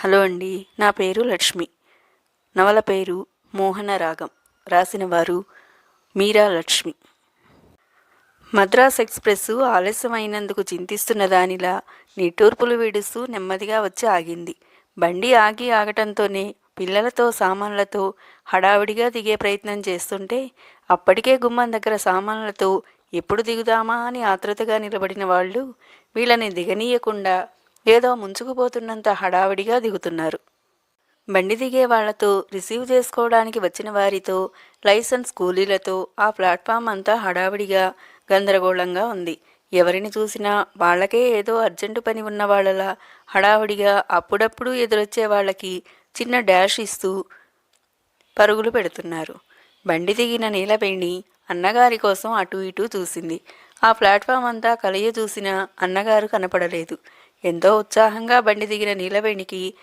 Hello అండి నా పేరు లక్ష్మి. నవల పేరు మోహన రాగం రాసిన వారు మీరా లక్ష్మి. మద్రాస్ ఎక్స్ప్రెస్ ఆలస్యమైనందుకు చింతిస్తున్న దానిలా నిట్టూర్పులు విడుస్తూ నెమ్మదిగా వచ్చి ఆగింది. బండి ఆగి ఆగటంతోనే పిల్లలతో సామాన్లతో హడావిడిగా దిగే ప్రయత్నం చేస్తుంటే అప్పటికే గుమ్మం దగ్గర సామాన్లతో ఎప్పుడు దిగుదామా అని ఆతృతగా నిలబడిన వాళ్ళు వీళ్ళని దిగనీయకుండా ఏదో ముంచుకుపోతున్నంత హడావిడిగా దిగుతున్నారు. బండి దిగే వాళ్ళతో రిసీవ్ చేసుకోవడానికి వచ్చిన వారితో లైసెన్స్ కూలీలతో ఆ ప్లాట్ఫామ్ అంతా హడావిడిగా గందరగోళంగా ఉంది. ఎవరిని చూసినా వాళ్ళకే ఏదో అర్జెంటు పని ఉన్న వాళ్ళలా హడావిడిగా అప్పుడప్పుడు ఎదురొచ్చే వాళ్ళకి చిన్న డాష్ ఇస్తూ పరుగులు పెడుతున్నారు. బండి దిగిన నీలవేణి అన్నగారి కోసం అటు ఇటు చూసింది. ఆ ప్లాట్ఫామ్ అంతా కలియ చూసినా అన్నగారు కనపడలేదు. ఎంతో ఉత్సాహంగా బండి దిగిన నీలవేణికి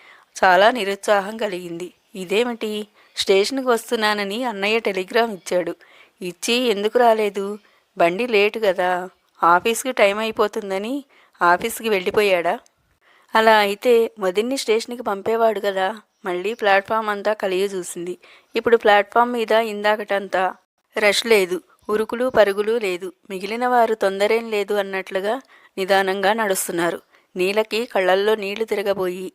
చాలా నిరుత్సాహం కలిగింది. ఇదేమిటి? స్టేషన్కి వస్తున్నానని అన్నయ్య టెలిగ్రామ్ ఇచ్చాడు. ఇచ్చి ఎందుకు రాలేదు? బండి లేటు కదా. ఆఫీస్కి టైం అయిపోతుందని ఆఫీస్కి వెళ్ళిపోయాడా? అలా అయితే మొదటిని స్టేషన్కి పంపేవాడు కదా. మళ్ళీ ప్లాట్ఫామ్ అంతా కలిగి చూసింది. ఇప్పుడు ప్లాట్ఫామ్ మీద ఇందాకటంతా రష్ లేదు. ఉరుకులు పరుగులు లేదు. మిగిలిన వారు తొందరేం లేదు అన్నట్లుగా నిదానంగా నడుస్తున్నారు. నీలకి కళ్ళల్లో నీళ్ళు తిరగబోయి.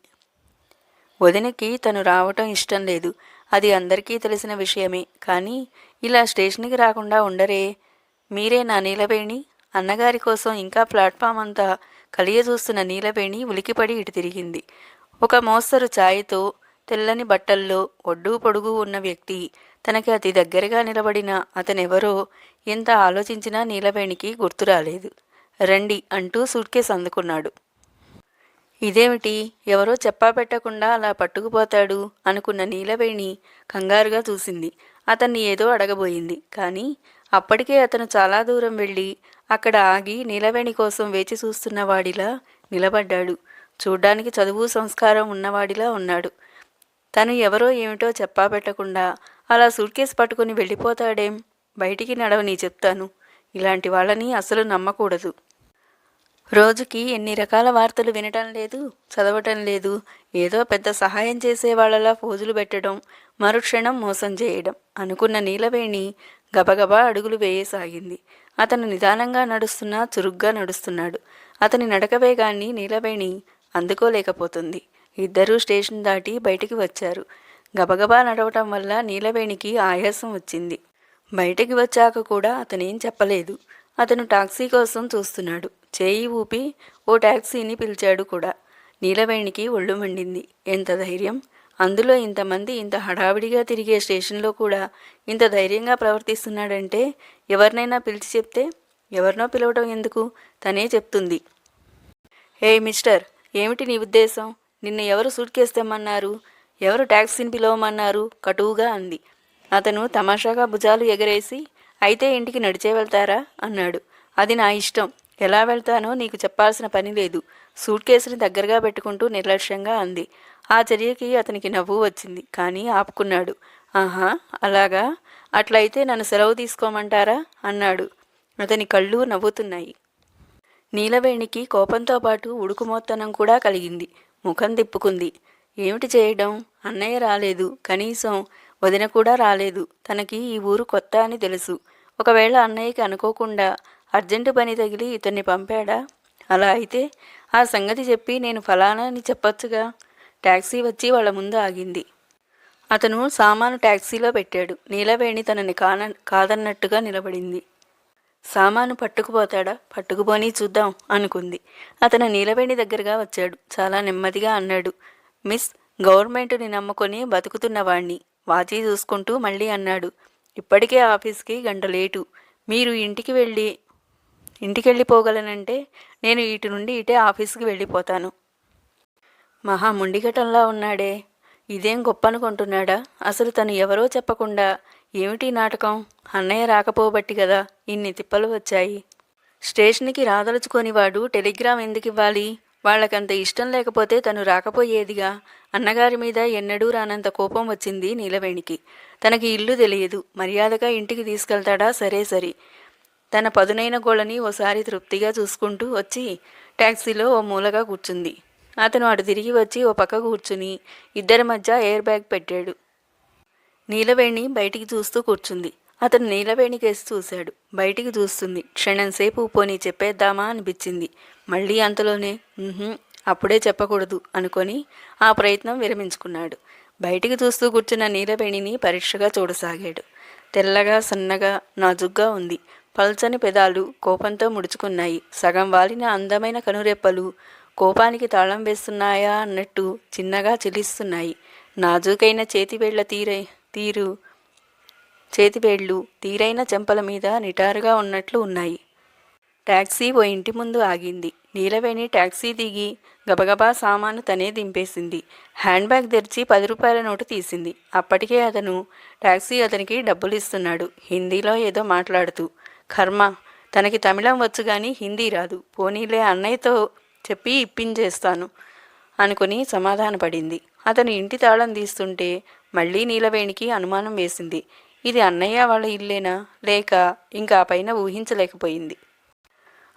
వదినకి తను రావటం ఇష్టం లేదు. అది అందరికీ తెలిసిన విషయమే. కానీ ఇలా స్టేషన్కి రాకుండా ఉండరే. మీరే నా నీలవేణి. అన్నగారి కోసం ఇంకా ప్లాట్ఫామ్ అంతా కలియజూస్తున్న నీలవేణి ఉలికిపడి ఇటు తిరిగింది. ఒక మోస్తరు ఛాయతో తెల్లని బట్టల్లో ఒడ్డు పొడుగు ఉన్న వ్యక్తి తనకి అతి దగ్గరగా నిలబడిన అతనెవరో ఎంత ఆలోచించినా నీలవేణికి గుర్తు రాలేదు రండి అంటూ సూట్కేస్ అందుకున్నాడు. ఇదేమిటి? ఎవరో చెప్పా పెట్టకుండా అలా పట్టుకుపోతాడు అనుకున్న నీలవేణి కంగారుగా చూసింది. అతన్ని ఏదో అడగబోయింది. కానీ అప్పటికే అతను చాలా దూరం వెళ్ళి అక్కడ ఆగి నీలవేణి కోసం వేచి చూస్తున్న వాడిలా నిలబడ్డాడు. చూడ్డానికి చదువు సంస్కారం ఉన్నవాడిలా ఉన్నాడు. తను ఎవరో ఏమిటో చెప్పా పెట్టకుండా అలా సూట్ కేసు పట్టుకుని వెళ్ళిపోతాడేం? బయటికి నడవని చెప్తాను. ఇలాంటి వాళ్ళని అసలు నమ్మకూడదు. రోజుకి ఎన్ని రకాల వార్తలు వినటం లేదు చదవటం లేదు. ఏదో పెద్ద సహాయం చేసే వాళ్ళలా ఫోజులు పెట్టడం మరుక్షణం మోసం చేయడం అనుకున్న నీలవేణి గబగబా అడుగులు వేయసాగింది. అతను నిదానంగా నడుస్తున్నా చురుగ్గా నడుస్తున్నాడు. అతని నడక వేగాన్ని నీలవేణి అందుకోలేకపోతుంది. ఇద్దరూ స్టేషన్ దాటి బయటికి వచ్చారు. గబగబా నడవటం వల్ల నీలవేణికి ఆయాసం వచ్చింది. బయటికి వచ్చాక కూడా అతనేం చెప్పలేదు. అతను టాక్సీ కోసం చూస్తున్నాడు. చేయి ఊపి ఓ టాక్సీని పిలిచాడు కూడా. నీలవేణికి ఒళ్ళు మండింది. ఎంత ధైర్యం! అందులో ఇంతమంది ఇంత హడావిడిగా తిరిగే స్టేషన్లో కూడా ఇంత ధైర్యంగా ప్రవర్తిస్తున్నాడంటే ఎవరినైనా పిలిచి చెప్తే ఎవరినో పిలవటం ఎందుకు? తనే చెప్తుంది. ఏ మిస్టర్ ఏమిటి నీ ఉద్దేశం? నిన్న ఎవరు సూట్ కేస్తామన్నారు ఎవరు ట్యాక్సీని పిలవమన్నారు? కటువుగా అంది. అతను తమాషాగా భుజాలు ఎగరేసి అయితే ఇంటికి నడిచే వెళ్తారా? అన్నాడు. అది నా ఇష్టం. ఎలా వెళ్తానో నీకు చెప్పాల్సిన పని లేదు. సూట్ కేసుని దగ్గరగా పెట్టుకుంటూ నిర్లక్ష్యంగా అంది. ఆ చర్యకి అతనికి నవ్వు వచ్చింది. కానీ ఆపుకున్నాడు. ఆహా అలాగా? అట్లయితే నన్ను సెలవు తీసుకోమంటారా? అన్నాడు. అతని కళ్ళు నవ్వుతున్నాయి. నీలవేణికి కోపంతో పాటు ఉడుకుమోత్తనం కూడా కలిగింది. ముఖం తిప్పుకుంది. ఏమిటి చేయడం? అన్నయ్య రాలేదు. కనీసం వదిన కూడా రాలేదు. తనకి ఈ ఊరు కొత్త అని తెలుసు. ఒకవేళ అన్నయ్యకి అనుకోకుండా అర్జెంటు పని తగిలి ఇతన్ని పంపాడా? అలా అయితే ఆ సంగతి చెప్పి నేను ఫలానా అని చెప్పొచ్చుగా. ట్యాక్సీ వచ్చి వాళ్ళ ముందు ఆగింది. అతను సామాను ట్యాక్సీలో పెట్టాడు. నీలవేణి తనని కాన కాదన్నట్టుగా నిలబడింది. సామాను పట్టుకుపోతాడా? పట్టుకుపోని చూద్దాం అనుకుంది. అతను నీలవేణి దగ్గరగా వచ్చాడు. చాలా నెమ్మదిగా అన్నాడు. మిస్ గవర్నమెంట్ని నమ్ముకొని బతుకుతున్నవాణ్ణి వాచి చూసుకుంటూ మళ్ళీ అన్నాడు. ఇప్పటికే ఆఫీస్కి గంట లేటు. మీరు ఇంటికి వెళ్ళి ఇంటికి వెళ్ళిపోగలనంటే నేను ఇటు నుండి ఇటే ఆఫీస్కి వెళ్ళిపోతాను. మహా ముండిగటంలా ఉన్నాడే. ఇదేం గొప్ప అనుకుంటున్నాడా అసలు తను ఎవరో చెప్పకుండా ఏమిటి నాటకం? అన్నయ్య రాకపోబట్టి కదా ఇన్ని తిప్పలు వచ్చాయి. స్టేషన్కి రాదలుచుకొని వాడు టెలిగ్రామ్ ఎందుకు ఇవ్వాలి వాళ్ళకంత ఇష్టం లేకపోతే తను రాకపోయేదిగా? అన్నగారి మీద ఎన్నడూ రానంత కోపం వచ్చింది నీలవేణికి. తనకి ఇల్లు తెలియదు. మర్యాదగా ఇంటికి తీసుకెళ్తాడా? సరే సరి. తన పదునైన గోళ్ళని ఓసారి తృప్తిగా చూసుకుంటూ వచ్చి ట్యాక్సీలో ఓ మూలగా కూర్చుంది. అతను అటు తిరిగి వచ్చి ఓ పక్క కూర్చుని ఇద్దరి మధ్య ఎయిర్ బ్యాగ్ పెట్టాడు. నీలవేణి బయటికి చూస్తూ కూర్చుంది. అతను నీలవేణి కేసి చూశాడు. బయటికి చూస్తుంది. క్షణంసేపు పోనీ చెప్పేద్దామా అనిపించింది. మళ్ళీ అంతలోనే అప్పుడే చెప్పకూడదు అనుకొని ఆ ప్రయత్నం విరమించుకున్నాడు. బయటికి చూస్తూ కూర్చున్న నీలవేణిని పరీక్షగా చూడసాగాడు. తెల్లగా సన్నగా నాజుగ్గా ఉంది. పల్చని పెదాలు కోపంతో ముడుచుకున్నాయి. సగం వాలిన అందమైన కనురెప్పలు కోపానికి తాళం వేస్తున్నాయా అన్నట్టు చిన్నగా చిలిస్తున్నాయి. నాజూకైన చేతివేళ్ళ తీరే తీరు చేతివేళ్ళు తీరైన చెంపల మీద నిటారుగా ఉన్నట్లు ఉన్నాయి. ట్యాక్సీ ఓ ఇంటి ముందు ఆగింది. నీలవేణి ట్యాక్సీ దిగి గబగబా సామాను తనే దింపేసింది. హ్యాండ్ బ్యాగ్ తెరిచి పది రూపాయల నోటు తీసింది. అప్పటికే అతను ట్యాక్సీ అతనికి డబ్బులు ఇస్తున్నాడు హిందీలో ఏదో మాట్లాడుతూ కర్మ. తనకి తమిళం వచ్చు కానీ హిందీ రాదు. పోనీలే అన్నయ్యతో చెప్పి ఇప్పించేస్తాను అనుకుని సమాధానపడింది. అతను ఇంటి తాళం తీస్తుంటే మళ్ళీ నీలవేణికి అనుమానం వేసింది. ఇది అన్నయ్య వాళ్ళ ఇల్లేనా? లేక ఇంకా ఆ పైన ఊహించలేకపోయింది.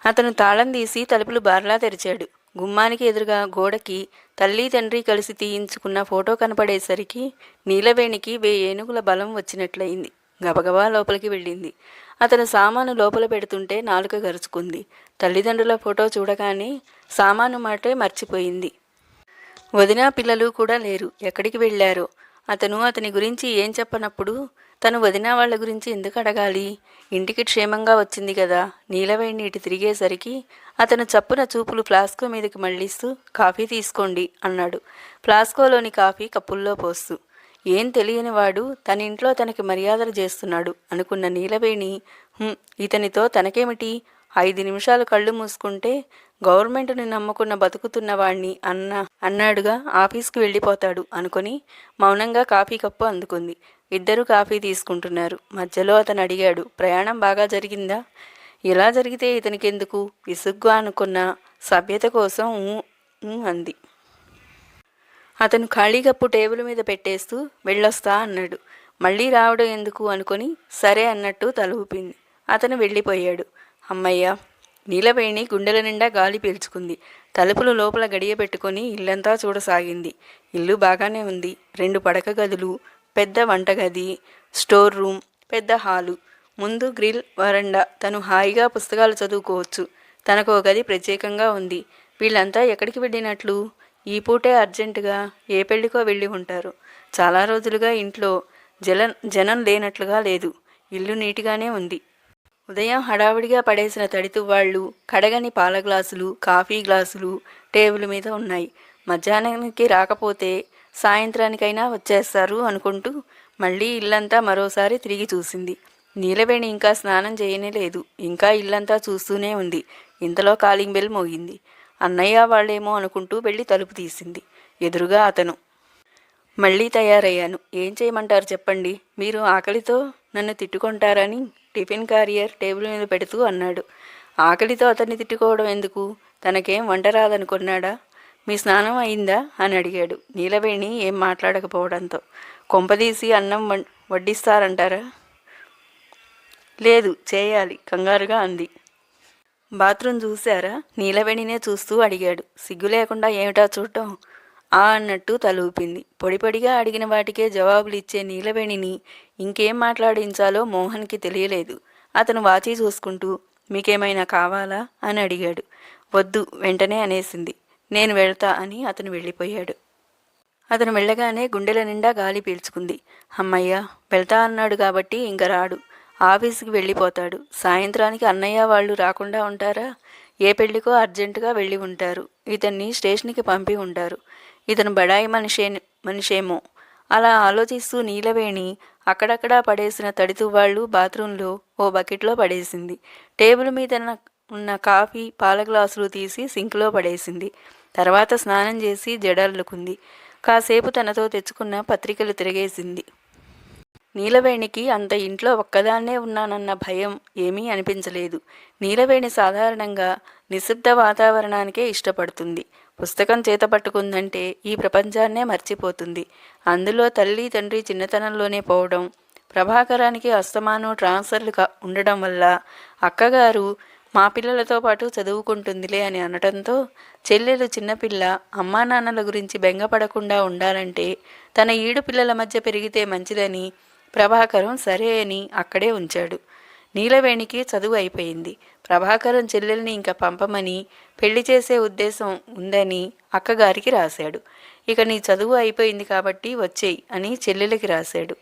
అతను తాళం తీసి తలుపులు బార్లా తెరిచాడు. గుమ్మానికి ఎదురుగా గోడకి తల్లి తండ్రి కలిసి తీయించుకున్న ఫోటో కనపడేసరికి నీలవేణికి వే ఏనుగుల బలం వచ్చినట్లయింది. గబగబా లోపలికి వెళ్ళింది. అతను సామాను లోపల పెడుతుంటే నాలుక గరుచుకుంది. తల్లిదండ్రుల ఫోటో చూడగానే సామాను మాటే మర్చిపోయింది. వదిన పిల్లలు కూడా లేరు. ఎక్కడికి వెళ్ళారో? అతను అతని గురించి ఏం చెప్పనప్పుడు తను వదిన వాళ్ళ గురించి ఎందుకు అడగాలి? ఇంటికి క్షేమంగా వచ్చింది కదా. నీలవేణి ఇటు తిరిగేసరికి అతను చప్పున చూపులు ఫ్లాస్కో మీదకి మళ్ళిస్తూ కాఫీ తీసుకోండి అన్నాడు. ఫ్లాస్కోలోని కాఫీ కప్పుల్లో పోస్తూ. ఏం తెలియనివాడు తన ఇంట్లో తనకి మర్యాదలు చేస్తున్నాడు అనుకున్న నీలవేణి ఇతనితో తనకేమిటి? ఐదు నిమిషాలు కళ్ళు మూసుకుంటే గవర్నమెంట్ని నమ్ముకున్న బతుకుతున్న వాణ్ణి అన్న అన్నాడుగా ఆఫీస్కి వెళ్ళిపోతాడు అనుకొని మౌనంగా కాఫీ కప్పు అందుకుంది. ఇద్దరు కాఫీ తీసుకుంటున్నారు. మధ్యలో అతను అడిగాడు ప్రయాణం బాగా జరిగిందా? ఇలా జరిగితే ఇతనికెందుకు? విసుగ్గా అనుకున్న సభ్యత కోసం "ఊ, ఊ" అంది. అతను ఖాళీ కప్పు టేబుల్ మీద పెట్టేస్తూ వెళ్ళొస్తా అన్నాడు. మళ్ళీ రావడం ఎందుకు అనుకొని సరే అన్నట్టు తల ఊపింది అతను వెళ్ళిపోయాడు. అమ్మయ్య నీలవేణి గుండెల నిండా గాలి పీల్చుకుంది. తలుపులు లోపల గడియ పెట్టుకొని ఇల్లంతా చూడసాగింది. ఇల్లు బాగానే ఉంది. రెండు పడక గదులు పెద్ద వంటగది స్టోర్ రూమ్ పెద్ద హాలు. ముందు గ్రిల్ వరండా. తను హాయిగా పుస్తకాలు చదువుకోవచ్చు. తనకు ఒక గది ప్రత్యేకంగా ఉంది. వీళ్ళంతా ఎక్కడికి వెళ్ళినట్లు? ఈ పూటే అర్జెంటుగా ఏ పెళ్ళికో వెళ్ళి ఉంటారు. చాలా రోజులుగా ఇంట్లో జల జనం లేనట్లుగా లేదు. ఇల్లు నీటిగానే ఉంది. ఉదయం హడావిడిగా పడేసిన తడితువ్వాళ్ళు కడగని పాల గ్లాసులు కాఫీ గ్లాసులు టేబుల్ మీద ఉన్నాయి. మధ్యాహ్నానికి రాకపోతే సాయంత్రానికైనా వచ్చేస్తారు అనుకుంటూ మళ్ళీ ఇల్లంతా మరోసారి తిరిగి చూసింది. నీలవేణి ఇంకా స్నానం చేయనే లేదు. ఇంకా ఇల్లంతా చూస్తూనే ఉంది. ఇంతలో కాలింగ్ బెల్ మోగింది. అన్నయ్య వాళ్ళేమో అనుకుంటూ వెళ్ళి తలుపు తీసింది. ఎదురుగా అతను. మళ్ళీ తయారయ్యాను. ఏం చేయమంటారు చెప్పండి. మీరు ఆకలితో నన్ను తిట్టుకుంటారని టిఫిన్ క్యారియర్ టేబుల్ మీద పెడుతూ అన్నాడు. ఆకలితో అతన్ని తిట్టుకోవడం ఎందుకు? తనకేం వంట రాదనుకున్నాడా? మీ స్నానం అయిందా? అని అడిగాడు. నీలవేణి ఏం మాట్లాడకపోవడంతో. కొంపదీసి అన్నం వడ్డిస్తారంటారా? లేదు చేయాలి. కంగారుగా అంది. బాత్రూమ్ చూశారా? నీలవేణినే చూస్తూ అడిగాడు. సిగ్గు లేకుండా ఏమిటా చూడటం ఆ అన్నట్టు తలూపింది పొడిపొడిగా అడిగిన వాటికే జవాబులు ఇచ్చే నీలవేణిని ఇంకేం మాట్లాడించాలో మోహన్కి తెలియలేదు. అతను వాచి చూసుకుంటూ మీకేమైనా కావాలా? అని అడిగాడు. వద్దు వెంటనే అనేసింది. నేను వెళ్తా అని అతను వెళ్ళిపోయాడు. అతను వెళ్ళగానే గుండెల నిండా గాలి పీల్చుకుంది. అమ్మయ్య వెళ్తా అన్నాడు కాబట్టి ఇంక రాడు. ఆఫీస్కి వెళ్ళిపోతాడు. సాయంత్రానికి అన్నయ్య వాళ్ళు రాకుండా ఉంటారా? ఏ పెళ్ళికో అర్జెంటుగా వెళ్ళి ఉంటారు. ఇతన్ని స్టేషన్కి పంపి ఉంటారు. ఇతను బడాయి మనిషే మనిషేమో. అలా ఆలోచిస్తూ నీలవేణి అక్కడక్కడా పడేసిన తడితువ్వాళ్ళు బాత్రూంలో ఓ బకెట్లో పడేసింది. టేబుల్ మీద ఉన్న- కాఫీ పాల గ్లాసులు తీసి సింక్లో పడేసింది. తర్వాత స్నానం చేసి జడల్లుకుంది కాసేపు తనతో తెచ్చుకున్న పత్రికలు తిరిగేసింది. నీలవేణికి అంత ఇంట్లో ఒక్కదాన్నే ఉన్నానన్న భయం ఏమీ అనిపించలేదు. నీలవేణి సాధారణంగా నిశ్శబ్ద వాతావరణానికే ఇష్టపడుతుంది. పుస్తకం చేత పట్టుకుందంటే ఈ ప్రపంచాన్నే మర్చిపోతుంది. అందులో తల్లి తండ్రి చిన్నతనంలోనే పోవడం ప్రభాకరానికి అస్తమానం ట్రాన్స్ఫర్లు ఉండడం వల్ల అక్కగారు మా పిల్లలతో పాటు చదువుకుంటుందిలే అని అనటంతో చెల్లెలు చిన్నపిల్ల అమ్మా నాన్నల గురించి బెంగపడకుండా ఉండాలంటే తన ఈడు పిల్లల మధ్య పెరిగితే మంచిదని ప్రభాకరం సరే అని అక్కడే ఉంచాడు. నీలవేణికి చదువు అయిపోయింది. ప్రభాకరం చెల్లెల్ని ఇంకా పంపమని పెళ్ళి చేసే ఉద్దేశం ఉందని అక్కగారికి రాశాడు. ఇక నీ చదువు అయిపోయింది కాబట్టి వచ్చేయి అని చెల్లెలకి రాశాడు.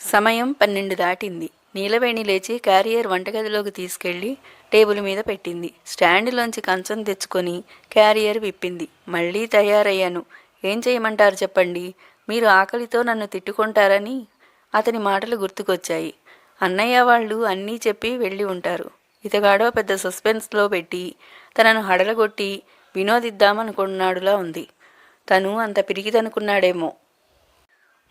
సమయం పన్నెండు దాటింది. నీలవేణి లేచి క్యారియర్ వంటగదిలోకి తీసుకెళ్ళి టేబుల్ మీద పెట్టింది. స్టాండ్లోంచి కంచం తెచ్చుకొని క్యారియర్ విప్పింది. మళ్ళీ తయారయ్యాను. ఏం చేయమంటారు చెప్పండి? మీరు ఆకలితో నన్ను తిట్టుకుంటారని అతని మాటలు గుర్తుకొచ్చాయి. అన్నయ్య వాళ్ళు అన్నీ చెప్పి వెళ్ళి ఉంటారు. ఇతగాడో పెద్ద సస్పెన్స్లో పెట్టి తనను హడలగొట్టి వినోదిద్దామనుకున్నాడులా ఉంది. తను అంత పిరిగిదనుకున్నాడేమో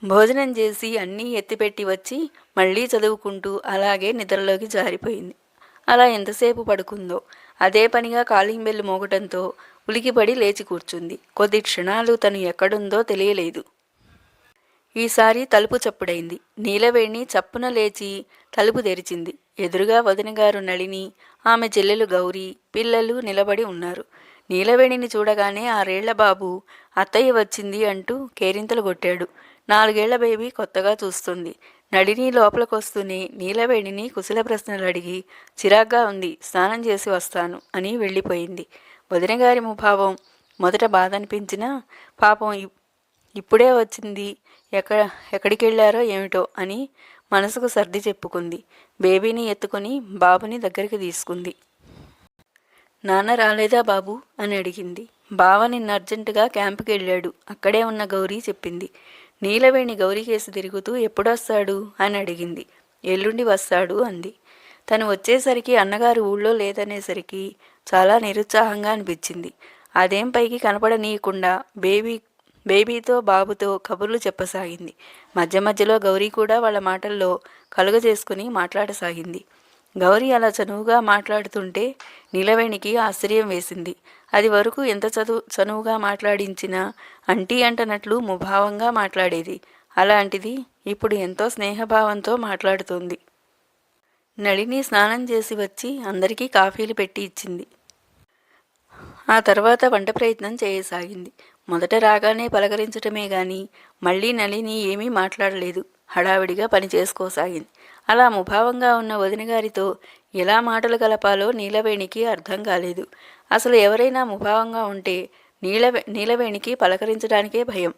భోజనం చేసి అన్నీ ఎత్తిపెట్టి వచ్చి మళ్ళీ చదువుకుంటూ అలాగే నిద్రలోకి జారిపోయింది. అలా ఎంతసేపు పడుకుందో అదే పనిగా కాలింగ్ బెల్ మోగటంతో ఉలికిపడి లేచి కూర్చుంది. కొద్ది క్షణాలు తను ఎక్కడుందో తెలియలేదు. ఈసారి తలుపు చప్పుడైంది. నీలవేణి చప్పున లేచి తలుపు తెరిచింది. ఎదురుగా వదినగారు నళిని ఆమె చెల్లెలు గౌరీ పిల్లలు నిలబడి ఉన్నారు. నీలవేణిని చూడగానే ఆరేళ్ళ బాబు అత్తయ్య వచ్చింది అంటూ కేరింతలు కొట్టాడు. నాలుగేళ్ళ బేబీ కొత్తగా చూస్తుంది. నడిని లోపలికొస్తూనే నీలవేణిని కుశల ప్రశ్నలు అడిగి చిరాగ్గా ఉంది స్నానం చేసి వస్తాను అని వెళ్ళిపోయింది. వదినగారి ముభావం మొదట బాధ అనిపించినా పాపం ఇప్పుడే వచ్చింది ఎక్కడ ఎక్కడికి వెళ్ళారో ఏమిటో అని మనసుకు సర్ది చెప్పుకుంది. బేబీని ఎత్తుకొని బాబుని దగ్గరికి తీసుకుంది. నాన్న రాలేదా బాబు? అని అడిగింది. బావ నిన్న అర్జెంటుగా క్యాంపుకి వెళ్ళాడు అక్కడే ఉన్న గౌరీ చెప్పింది. నీలవేణి గౌరీ కేసు తిరుగుతూ ఎప్పుడొస్తాడు? అని అడిగింది. ఎల్లుండి వస్తాడు అంది. తను వచ్చేసరికి అన్నగారు ఊళ్ళో లేదనేసరికి చాలా నిరుత్సాహంగా అనిపించింది. అదేం పైకి కనపడనీయకుండా బేబీ బేబీతో బాబుతో కబుర్లు చెప్పసాగింది. మధ్య మధ్యలో గౌరీ కూడా వాళ్ళ మాటల్లో కలుగ చేసుకుని మాట్లాడసాగింది. గౌరీ అలా చనువుగా మాట్లాడుతుంటే నిలవేణికి ఆశ్చర్యం వేసింది. అది వరకు ఎంత చదువు చనువుగా మాట్లాడించినా అంటీ అంటనట్లు ముభావంగా మాట్లాడేది. అలాంటిది ఇప్పుడు ఎంతో స్నేహభావంతో మాట్లాడుతుంది. నళిని స్నానం చేసి వచ్చి అందరికీ కాఫీలు పెట్టి ఇచ్చింది. ఆ తర్వాత వంట ప్రయత్నం చేయసాగింది. మొదట రాగానే పలకరించటమే గాని మళ్ళీ నళిని ఏమీ మాట్లాడలేదు. హడావిడిగా పని చేసుకోసాగింది. అలా ముభావంగా ఉన్న వదినగారితో ఎలా మాటలు కలపాలో నీలవేణికి అర్థం కాలేదు. అసలు ఎవరైనా ముభావంగా ఉంటే నీలవే నీలవేణికి పలకరించడానికే భయం.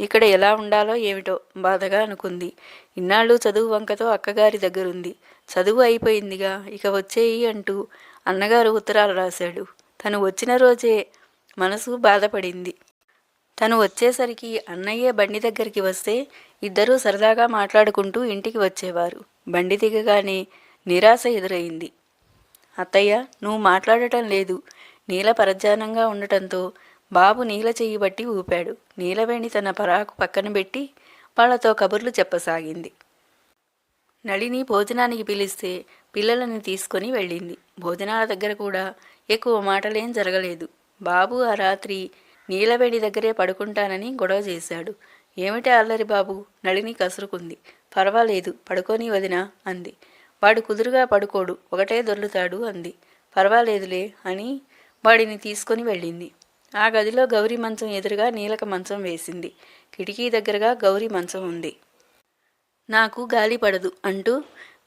ఇక్కడ ఎలా ఉండాలో ఏమిటో బాధగా అనుకుంది. ఇన్నాళ్ళు చదువు వంకతో అక్కగారి దగ్గరుంది. చదువు అయిపోయిందిగా ఇక వచ్చేయి అంటూ అన్నగారు ఉత్తరాలు రాశాడు. తను వచ్చిన రోజే మనసు బాధపడింది. తను వచ్చేసరికి అన్నయ్య బండి దగ్గరికి వస్తే ఇద్దరూ సరదాగా మాట్లాడుకుంటూ ఇంటికి వచ్చేవారు. బండి దిగగానే నిరాశ ఎదురైంది. అత్తయ్య నువ్వు మాట్లాడటం లేదు. నీల పరధ్యానంగా ఉండటంతో బాబు నీల చెయ్యి బట్టి ఊపాడు. నీలవేణి తన పరాకు పక్కన పెట్టి వాళ్ళతో కబుర్లు చెప్పసాగింది. నళిని భోజనానికి పిలిస్తే పిల్లలని తీసుకొని వెళ్ళింది. భోజనాల దగ్గర కూడా ఎక్కువ మాటలేం జరగలేదు. బాబు ఆ రాత్రి నీలవేణి దగ్గరే పడుకుంటానని గొడవ చేశాడు. ఏమిటి అల్లరి బాబు? నళిని కసురుకుంది. పర్వాలేదు పడుకొని వదినా అంది. వాడు కుదురుగా పడుకోడు ఒకటే దొర్లుతాడు అంది. పర్వాలేదులే అని వాడిని తీసుకొని వెళ్ళింది. ఆ గదిలో గౌరీ మంచం ఎదురుగా నీలక మంచం వేసింది. కిటికీ దగ్గరగా గౌరీ మంచం ఉంది. నాకు గాలి పడదు అంటూ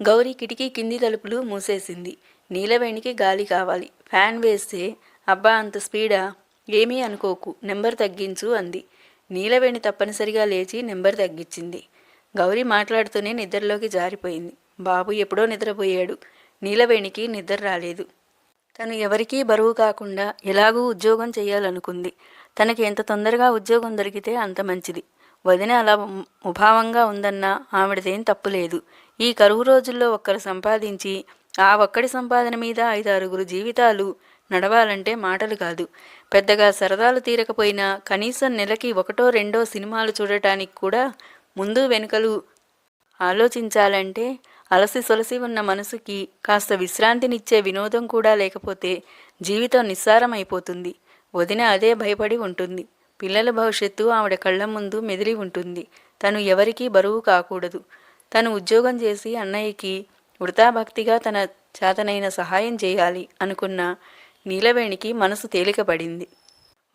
గౌరీ కిటికీ కింది తలుపులు మూసేసింది. నీలవేణికి గాలి కావాలి. ఫ్యాన్ వేస్తే అబ్బా అంత స్పీడా? ఏమీ అనుకోకు. నెంబర్ తగ్గించు అంది. నీలవేణి తప్పనిసరిగా లేచి నెంబర్ తగ్గించింది. గౌరీ మాట్లాడుతూనే నిద్రలోకి జారిపోయింది. బాబు ఎప్పుడో నిద్రపోయాడు. నీలవేణికి నిద్ర రాలేదు. తను ఎవరికీ బరువు కాకుండా ఎలాగూ ఉద్యోగం చేయాలనుకుంది. తనకి ఎంత తొందరగా ఉద్యోగం దొరికితే అంత మంచిది. వదిన అలా ముభావంగా ఉందన్నా ఆవిడదేం తప్పు లేదు ఈ కరువు రోజుల్లో ఒక్కరు సంపాదించి ఆ ఒక్కడి సంపాదన మీద ఐదారుగురు జీవితాలు నడవాలంటే మాటలు కాదు. పెద్దగా సరదాలు తీరకపోయినా కనీసం నెలకి ఒకటో రెండో సినిమాలు చూడటానికి కూడా ముందు వెనుకలు ఆలోచించాలంటే అలసి సొలసి ఉన్న మనసుకి కాస్త విశ్రాంతినిచ్చే వినోదం కూడా లేకపోతే జీవితం నిస్సారమైపోతుంది. వదిన అదే భయపడి ఉంటుంది. పిల్లల భవిష్యత్తు ఆవిడ కళ్ళ ముందు మెదిలి ఉంటుంది. తను ఎవరికీ బరువు కాకూడదు. తను ఉద్యోగం చేసి అన్నయ్యకి వృతాభక్తిగా తన చేతనైన సహాయం చేయాలి అనుకున్న నీలవేణికి మనసు తేలికపడింది.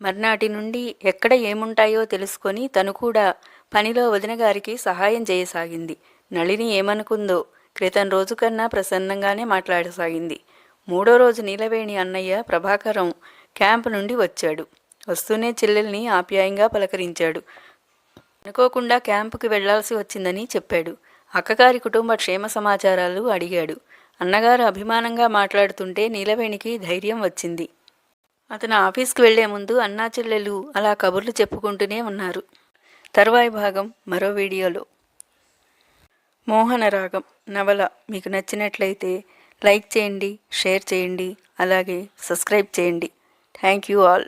మర్నాటి నుండి ఎక్కడ ఏముంటాయో తెలుసుకొని తను కూడా పనిలో వదినగారికి సహాయం చేయసాగింది. నళిని ఏమనుకుందో క్రితం రోజు కన్నా ప్రసన్నంగానే మాట్లాడసాగింది. మూడో రోజు నీలవేణి అన్నయ్య ప్రభాకరం క్యాంపు నుండి వచ్చాడు. వస్తూనే చెల్లెల్ని ఆప్యాయంగా పలకరించాడు. అనుకోకుండా క్యాంపుకి వెళ్ళాల్సి వచ్చిందని చెప్పాడు. అక్కగారి కుటుంబ క్షేమ సమాచారాలు అడిగాడు. అన్నగారు అభిమానంగా మాట్లాడుతుంటే నీలవేణికి ధైర్యం వచ్చింది. అతను ఆఫీస్కి వెళ్ళే ముందు అన్నా చెల్లెలు అలా కబుర్లు చెప్పుకుంటూనే ఉన్నారు. తర్వాయి భాగం మరో వీడియోలో. మోహన రాగం. నవల మీకు నచ్చినట్లయితే లైక్ చేయండి షేర్ చేయండి అలాగే సబ్స్క్రైబ్ చేయండి. Thank you all.